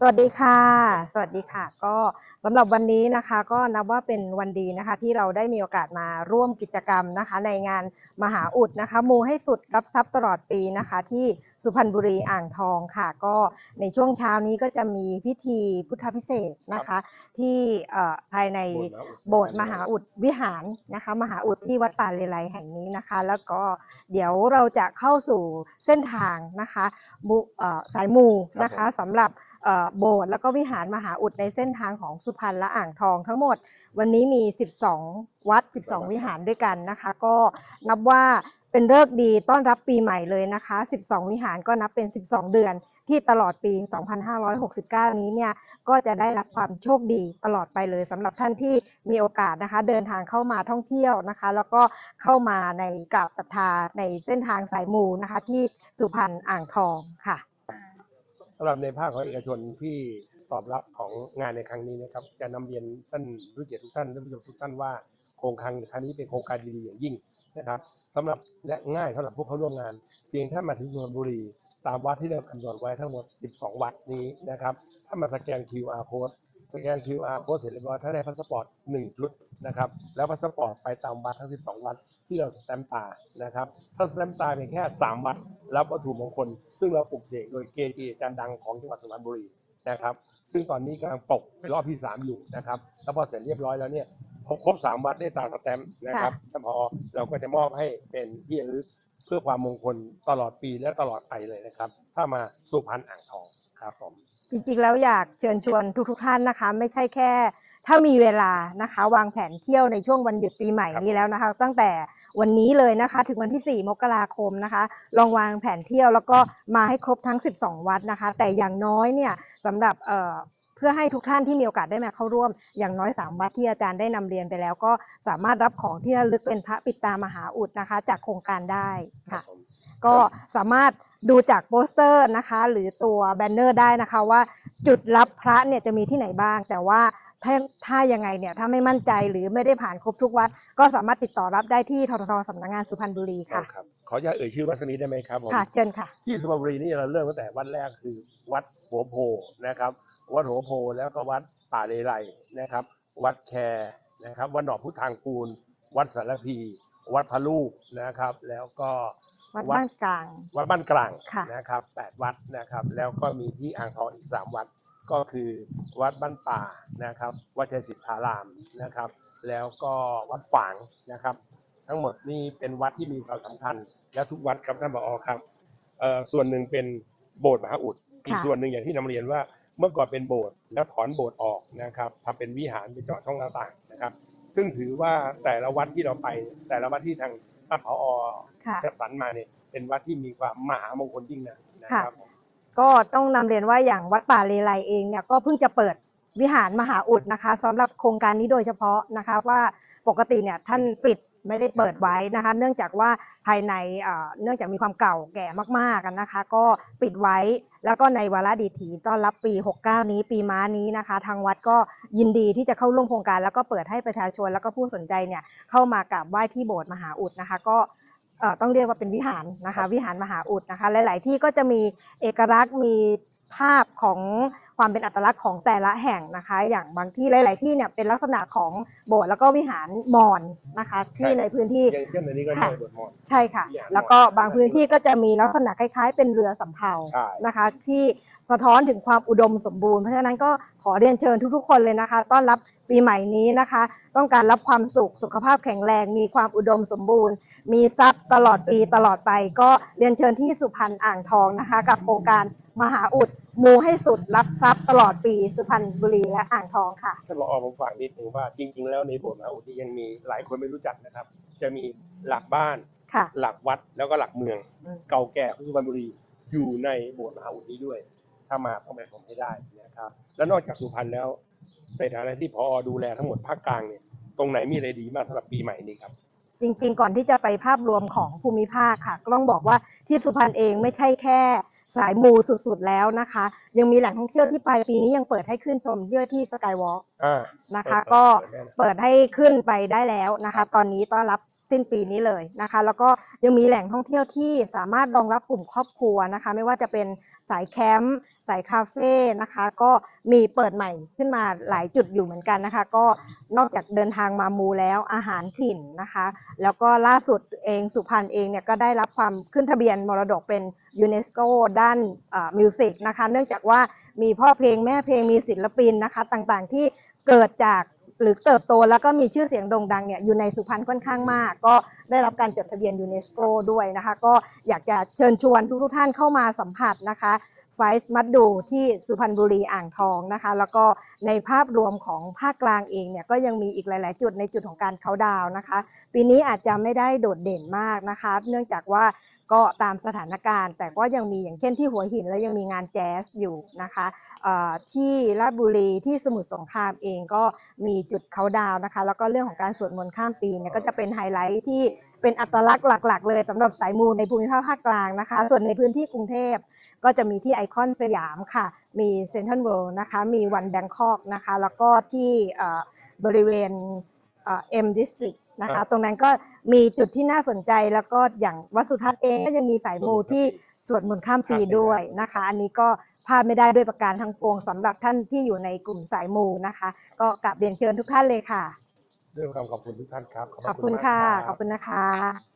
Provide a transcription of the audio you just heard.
สวัสดีค่ะ สวัสดีค่ะ ก็สำหรับวันนี้นะคะก็นับว่าเป็นวันดีนะคะที่เราได้มีโอกาสมาร่วมกิจกรรมนะคะ ในงานมหาอุดนะคะมูให้สุดรับทรัพย์ตลอดปีนะคะที่สุพรรณบุรีอ่างทองค่ะ ก็ในช่วงเช้านี้ก็จะมีพิธีพุทธพิเศษกนะคะ ที่เอ่อภายในโบสถ์มหาอุดวิหารนะคะ มหาอุดที่วัดป่าเลไลแห่งนี้นะคะ แล้วก็เดี๋ยวเราจะเข้าสู่เส้นทางนะคะบุเอ่อสายมูนะคะสำหรับเอ่อ โบสถ์แล้วก็วิหารมหาอุดในเส้นทางของสุพรรณและอ่างทองทั้งหมด วันนี้มี 12 วัด 12 วิหารด้วยกันนะคะ ก็นับว่าเป็นฤกษ์ดีต้อนรับปีใหม่เลยนะคะ 12 วิหารก็นับเป็น 12 เดือนที่ตลอดปี 2569 นี้เนี่ยก็จะได้รับความโชคดีตลอดไปเลยสำหรับท่านที่มีโอกาสนะคะ เดินทางเข้ามาท่องเที่ยวนะคะ แล้วก็เข้ามาในกราบศรัทธาในเส้นทางสายมูนะคะ ที่สุพรรณอ่างทองค่ะำหรับในภาคของเอกชนที่ตอบรับของงานในครั้งนี้นะครับ จะนำเรียนท่านผู้เกียรติทุกท่านท่านผู้ชมทุกท่านว่าโครงการครั้งนี้เป็นโครงการดีๆอย่างยิ่งนะครับสำหรับและง่ายสำหรับผู้เขาร่วมงาน เพียงถ้ามาถึงสุพรรณบุรี ตามวัดที่เรากำหนดไว้ทั้งหมด 12 วัดนี้นะครับถ้ามาสแกน QR code สแกน QR code เสร็จเรียบร้อยถ้าได้พาสปอร์ต1ชุดนะครับแล้วพาสปอร์ตไปตามวัดทั้ง 12 วัด ที่เราสแตมป์ตานะครับถ้าสแตมป์ตาเพียงแค่ 3 วัดรับวัตถุมงคล ซึ่งเราปลุกเสกโดยเกจิอาจารย์ดังของจังหวัดสุพรรณบุรีนะครับ ซึ่งตอนนี้กำลังปกเป็นรอบที่ 3 อยู่นะครับแล้วพอเสร็จเรียบร้อยแล้วเนี่ยพอครบ3วัดได้ตาสแตมป์นะครับท่านพอเราก็จะมอบให้เป็นที่ระลึกเพื่อความมงคลตลอดปีและตลอดไปเลยนะครับ ถ้ามาสุพรรณอ่างทองครับผมจริงๆแล้วอยากเชิญชวนทุกๆท่านนะคะ ไม่ใช่แค่ ถ้ามีเวลานะคะ วางแผนเที่ยวในช่วงวันหยุดปีใหม่ครับนี้แล้วนะคะ ตั้งแต่วันนี้เลยนะคะ ถึงวันที่ 4 มกราคมนะคะ ลองวางแผนเที่ยวแล้วก็มาให้ครบทั้ง 12 วัดนะคะ แต่อย่างน้อยเนี่ยสำหรับเอ่อเพื่อให้ทุกท่านที่มีโอกาสได้มาเข้าร่วม อย่างน้อย 3 วัดที่อาจารย์ได้นำเรียนไปแล้ว ก็สามารถรับของที่ระลึกเป็นพระปิดตามหาอุดนะคะ จากโครงการได้ค่ะผมก็สามารถดูจากโปสเตอร์นะคะ หรือตัวแบนเนอร์ได้นะคะว่าจุดรับพระเนี่ยจะมีที่ไหนบ้าง แต่ว่า ถ้าถ้ายังไงเนี่ยถ้าไม่มั่นใจหรือไม่ได้ผ่านครบทุกวัด ก็สามารถติดต่อรับได้ที่ทททสำนักงานสุพรรณบุรีค่ะครับขออนุญาตเอ่ยชื่อวัดสกนิทได้ไหมครับผมค่ะเชิญค่ะ ที่สุพรรณบุรีนี่เราเริ่มตั้งแต่วัดแรกคือวัดหัวโพนะครับ วัดหัวโพแล้วก็วัดป่าเลไลนะครับ วัดแคนะครับ วัดหนองพุทธางกูล วัดสารพี วัดพะลูกนะครับ แล้วก็วัดบ้านกลาง วัดบ้านกลางค่ะนะครับแปดวัดนะครับ แล้วก็มีที่อ่างทองอีกสามวัด ก็คือวัดบ้านป่านะครับ วัดชัยศิษฐารามนะครับ แล้วก็วัดฝางนะครับ ทั้งหมดนี่เป็นวัดที่มีความสำคัญ และทุกวัดครับท่านผอครับเอ่อส่วนหนึ่งเป็นโบสถ์มหาอุดอีกค่ะส่วนหนึ่งอย่างที่นำเรียนว่าเมื่อก่อนเป็นโบสถ์แล้วถอนโบสถ์ออกนะครับทำเป็นวิหารไปเจาะช่องหน้าต่างนะครับ ซึ่งถือว่าแต่ละวัดที่เราไป แต่ละวัดที่ทางท่านผอค่ะจัดสรรมาเนี่ยเป็นวัดที่มีความมหามงคลยิ่งนะนะครับผม ก็ต้องนำเรียนว่าอย่างวัดป่าเลไลเองเนี่ยก็เพิ่งจะเปิดวิหารมหาอุดนะคะสำหรับโครงการนี้โดยเฉพาะนะคะว่าปกติเนี่ยท่านปิดไม่ได้เปิดไว้นะคะ เนื่องจากว่าภายในเอ่อเนื่องจากมีความเก่าแก่มากๆกันนะคะ ก็ปิดไว้แล้วก็ในวาระดีถีต้อนรับปี 69 นี้ปีม้านี้นะคะ ทางวัดก็ยินดีที่จะเข้าร่วมโครงการ แล้วก็เปิดให้ประชาชนแล้วก็ผู้สนใจเนี่ยเข้ามากราบไหว้ที่โบสถ์มหาอุดนะคะ ก็ ต้องเรียกว่าเป็นวิหารนะคะ วิหารมหาอุดนะคะ หลาย ๆ ที่ก็จะมีเอกลักษณ์มีภาพของความเป็นอัตลักษณ์ของแต่ละแห่งนะคะ อย่างบางที่หลาย ๆ ที่เนี่ยเป็นลักษณะของโบสถ์แล้วก็วิหารมอญนะคะ ที่ในพื้นที่อย่างเช่นอันนี้ก็ค่ะใช่บทมอน ใช่ค่ะ วิหารมอญแล้วก็บางพื้นที่ก็จะมีลักษณะคล้าย ๆ เป็นเรือสำเภาใช่ นะคะ ที่สะท้อนถึงความอุดมสมบูรณ์เพราะฉะนั้นก็ขอเรียนเชิญทุก ๆ คนเลยนะคะ ต้อนรับปีใหม่นี้นะคะ ต้องการรับความสุขสุขภาพแข็งแรงมีความอุดมสมบูรณ์ มีทรัพย์ตลอดปีตลอดไป ก็เรียนเชิญที่สุพรรณอ่างทองนะคะ กับโครงการมหาอุดมูให้สุดรับทรัพย์ตลอดปีสุพรรณบุรีและอ่างทองค่ะ ท่านรอผมฝากนิดหนึ่งว่าจริง ๆ แล้วในโบสถ์มหาอุดนี่ยังมีหลายคนไม่รู้จักนะครับ จะมีหลักบ้าน ค่ะ หลักวัดแล้วก็หลักเมือง อืม เก่าแก่ของสุพรรณบุรีอยู่ในโบสถ์มหาอุดนี้ด้วย ถ้ามาต้องไปชมให้ได้นะครับ แล้วนอกจากสุพรรณแล้วในฐานะที่พอดูแลทั้งหมดภาคกลางเนี่ยตรงไหนมีอะไรดีมากสำหรับปีใหม่นี้ครับ จริง ๆ ก่อนที่จะไปภาพรวมของภูมิภาคค่ะก็ต้องบอกว่าที่สุพรรณเองไม่ใช่แค่สายมูสุดๆแล้วนะคะ ยังมีแหล่งท่องเที่ยวที่ปลายปีนี้ยังเปิดให้ขึ้นชมเยื่อที่สกายวอล์กอ่านะคะเปิดก็เปิดได้นะเปิดให้ขึ้นไปได้แล้วนะคะ ตอนนี้ต้อนรับ สิ้นปีนี้เลยนะคะ แล้วก็ยังมีแหล่งท่องเที่ยวที่สามารถรองรับกลุ่มครอบครัวนะคะ ไม่ว่าจะเป็นสายแคมป์สายคาเฟ่นะคะ ก็มีเปิดใหม่ขึ้นมาหลายจุดอยู่เหมือนกันนะคะ ก็นอกจากเดินทางมามูแล้วอาหารถิ่นนะคะ แล้วก็ล่าสุดเองสุพรรณเองเนี่ยก็ได้รับความขึ้นทะเบียนมรดกเป็นยูเนสโกด้านมิวสิกนะคะ เนื่องจากว่ามีพ่อเพลงแม่เพลงมีศิลปินนะคะ ต่างๆที่เกิดจาก หรือเติบโตแล้วก็มีชื่อเสียงโด่งดังเนี่ยอยู่ในสุพรรณค่อนข้างมาก ก็ได้รับการจดทะเบียนยูเนสโกด้วยนะคะ ก็อยากจะเชิญชวนทุกท่านเข้ามาสัมผัสนะคะไฟส์มัดดูที่สุพรรณบุรีอ่างทองนะคะ แล้วก็ในภาพรวมของภาคกลางเองเนี่ยก็ยังมีอีกหลาย ๆ จุดในจุดของการเขาดาวนะคะ ปีนี้อาจจะไม่ได้โดดเด่นมากนะคะ เนื่องจากว่าก็ตามสถานการณ์ แต่ก็ยังมีอย่างเช่นที่หัวหินแล้วยังมีงานแจ๊สอยู่นะคะเอ่อที่ราชบุรีที่สมุทรสงครามเองก็มีจุดเขาน์ดาวน์นะคะ แล้วก็เรื่องของการสวดมนต์ข้ามปีเนี่ยก็จะเป็นไฮไลท์ที่เป็นอัตลักษณ์หลัก ๆ เลยสำหรับสายมูในภูมิภาคภาคกลางนะคะ ส่วนในพื้นที่กรุงเทพก็จะมีที่ไอคอนสยามค่ะ มีเซ็นทรัลเวิลด์นะคะ มีวันแบงคอกนะคะ แล้วก็ที่เอ่อบริเวณเอ็มดิสตริก นะครัคะ บ ตรงนั้นก็มีจุดที่น่าสนใจแล้วก็อย่างวัดสุทัศน์เองก็ยังมีสายมูที่สวดมนต์ข้ามปีด้วยนะคะ อันนี้ก็พลาดไม่ได้ด้วยประการทั้งปวงสำหรับท่านที่อยู่ในกลุ่มสายมูนะคะ ก็กลับเรียนเชิญทุกท่านเลยค่ะ ด้วยความขอบคุณทุกท่านครับขอบคุณมากค่ะ รับ ขอบคุณนะคะ